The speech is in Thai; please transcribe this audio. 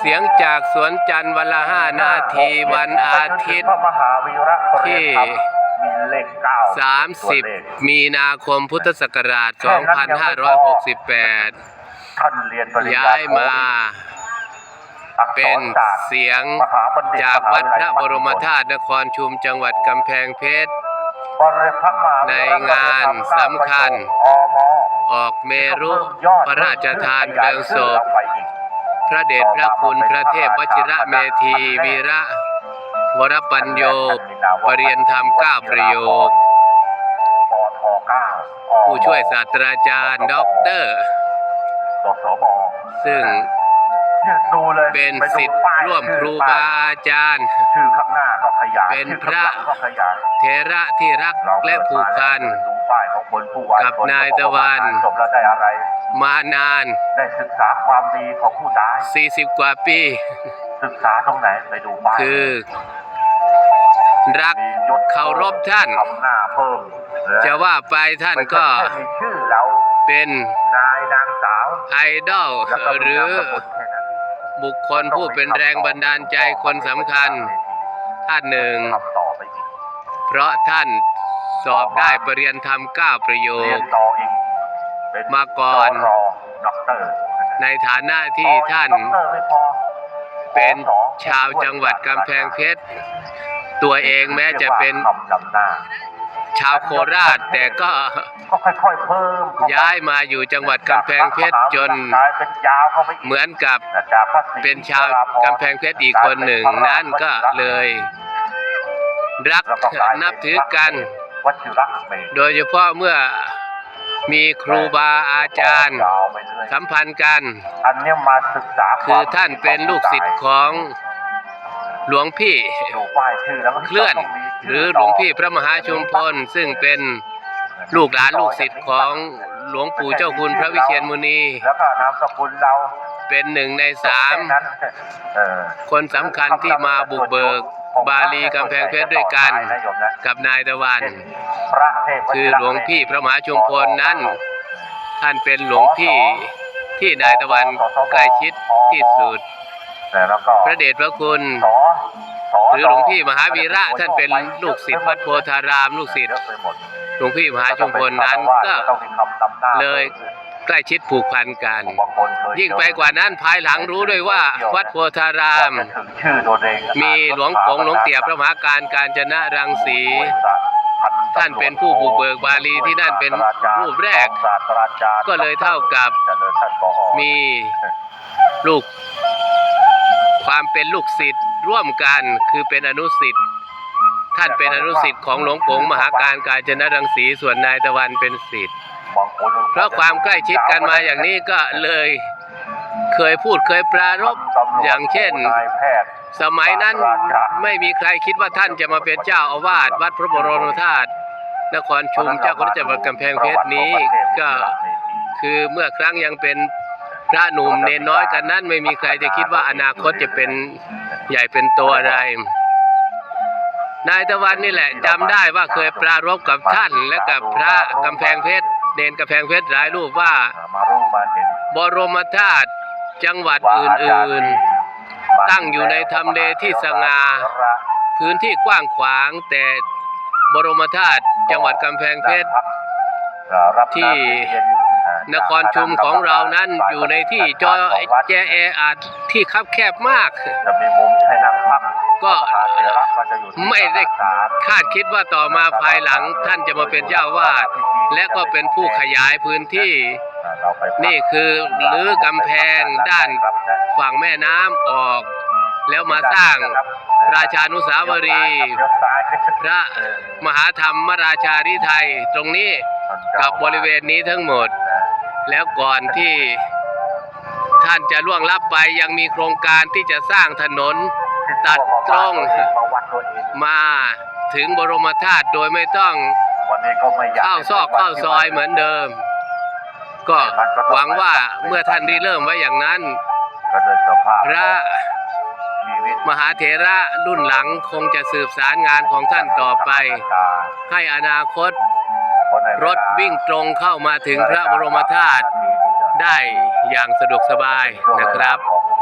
เสียงจากสวนจันทร์วันละห้านาทีวันอาทิตย์พระมหาวีระปริที่ยธรรมมีเลขเก้าตัวเลข30 มีนาคมพุทธศักราช 2568ท่านเรียนปริญญย้ายมาอักษรเป็นศาสตร์เสียงมหาบัณฑิตจากวัดพระบรมธาตุตุนครชุมจังหวัดกำแพงเพชร ในงานสำคัญอมออกเมรุพระราชทานเพลิงศพ พระเดชพระคุณพระเทพวชิระเมธีวีระวรปัญโยปรริยนธรรมเก้าประโยคปทเก้าผู้ช่วยศาสตราจารย์ด็อกเตอร์สสบซึ่งเนี่ยดูเลยเป็นไดูสิทธิ์ป้ายร่วมครูบาอาจารย์ชื่อข้างหน้าก็ขยายเป็นชื่อพระข้างหลังก็ขยายเทระที่รักเราและผูกพันดู ป้ายของคนผู้วายกับชนายตะวันจบแล้วได้อะไร มานาน ได้ศึกษาความดีของผู้ตาย40 กว่าปี ศึกษาตรงไหนไปดูป้ายคือ รักมียศเคารพท่านทำหน้าเพิ่มและจะว่าไปท่านไม่ก็ใช่แค่มีชื่อเราเป็นนายนางสาวไอดอลแล้วก็หรือมีนามสกุลแค่นั้นบุคคลผู้เป็นแรงบันดาลใจคนสำคัญ ท่านหนึ่งทำต่อไปอีกเพราะท่าน สอบได้ปรริญญาธรรม9ประโยเรียคนต่ออีกเป็นมาก่อนรอด็อกเตอร์ในฐานะที่ท่านด็อกเตอร์ไม่พอเป็นชาวจังหวัดกำแพงเพชร ตัวเองแม้จะเป็นคำนำหน้าชาวโคราชแต่ก็ก็ค่อยๆเพิ่มเข้ไปย้ายมาอยู่จังหวัดกำแพงเพชรจนกลายเป็นยาวเข้าไปอีกเหมือนกับจากพระศรีเป็นชาวกำแพงเพชรอีกคนหนึ่ง นั่นก็เลย รักแล้วก็กลายเป็นับถือกัน วัชิระเมธโดยเฉพาะเมื่อมีครูบาอาจารย์ยาวไปเรื่อยสัมพันธ์กันอันเนี้ยมาศึกษาคือท่านเป็นลูกศิษย์ของหลวงพี่ดูป้ายชื่อแล้วก็เคลื่อน หรือหลวงพี่พระมหาชุมพลซึ่งเป็นลูกหลานลูกศิษย์ของหลวงปู่เจ้าคุณพระวิเชียรมุนีแล้วก็นามสกุลเรา เป็นหนึ่งในสามแค่นั้นเออคนสำคัญที่มาบุกเบิกบาลีกำแพงเพชรด้วยกัน กับนายตะวันคือหลวงพี่พระมหาชุมพลนั้น ท่านเป็นหลวงพี่ที่นายตะวันใกล้ชิดที่สุดพระเดชพระคุณหรือหลวงพี่มหาวีระท่านเป็นลูกศิษย์วัดโพธาราม ลูกศิษย์หลวงพี่มหาชุมพลนั้นก็เลย ใกล้ชิดผูกพันกันบางคนเคยิ่งไปกว่านั้นภายหลังรู้ด้วยว่า วัดโพธารามจะถึงชื่อตัวเองมีหลวงปงหลวงเตี่ยพระมหาการการจนะรังสีท่านเป็นผู้บุกเบิกบาลีที่นั่นเป็นรูปแรกศาสตราจารย์ก็เลยเท่ากับเจริญท่านผอมีลูก ความเป็นลูกศิษย์ร่วมกันคือเป็นอนุสิทธิ์ท่านเป็นอนุสิทธิ์ของหลวงปงมหาการการจนะรังสีส่วนนายตะวันเป็นศิษย์บางคน เพราะความใกล้ชิดกันมาอย่างนี้ก็เลยเคยพูดเคยปรารบอย่างเช่น สมัยนั้นไม่มีใครคิดว่าท่านจะมาเป็นเจ้าอาวาสวัดพระบรมธาตุนครชุมเจ้าคณะจังหวัดกำแพงเพชรนี้ก็คือเมื่อครั้งยังเป็นพระหนุ่มเนนน้อยกันนั้นไม่มีใครจะคิดว่าอนาคตจะเป็นใหญ่เป็นตัวอะไร นายตะวันนี่แหละจำได้ว่าเคยปรารบกับท่านและกับพระกำแพงเพชร เนนกำแพงเพชรหลายรูปว่ามารู้มาเห็นบรมธาตุจังหวัดอื่นๆ ตั้งอยู่ในทำเลที่สง่าพื้นที่กว้างขวางแต่บรมธาตุจังหวัดกำแพงเพชรที่นครชุมของเรานั้นอยู่ในที่จอแจแออัดที่คับแคบมากจะมีมุมให้นั่งพัก ก็ไม่ได้คาดคิดว่าต่อมาภายหลังท่านจะมาเป็นเจ้าวาดและก็เป็นผู้ขยายพื้นที่ นี่คือรื้อกำแพงด้านฝั่งแม่น้ำออก แล้วมาสร้างราชานุสาวรีย์พระมหาธรรมราชาริไทยตรงนี้กับบริเวณนี้ทั้งหมด แล้วก่อนที่ท่านจะล่วงลับไปยังมีโครงการที่จะสร้างถนน ตัดตรงมาวัดตัวเองมาถึงบรมธาตุโดยไม่ต้องวันนี้ก็ไม่อยากเข้าซอกเข้าซอยเหมือนเดิม ก็หวังว่าเมื่อท่านได้เริ่มไว้อย่างนั้นก็โดยสภาพพระชีวิตมหาเถระรุ่นหลังคงจะสืบสารงานของท่านต่อไป ให้อนาคต รถวิ่งตรงเข้ามาถึงพระบรมธาตุได้อย่างสะดวกสบายนะครับ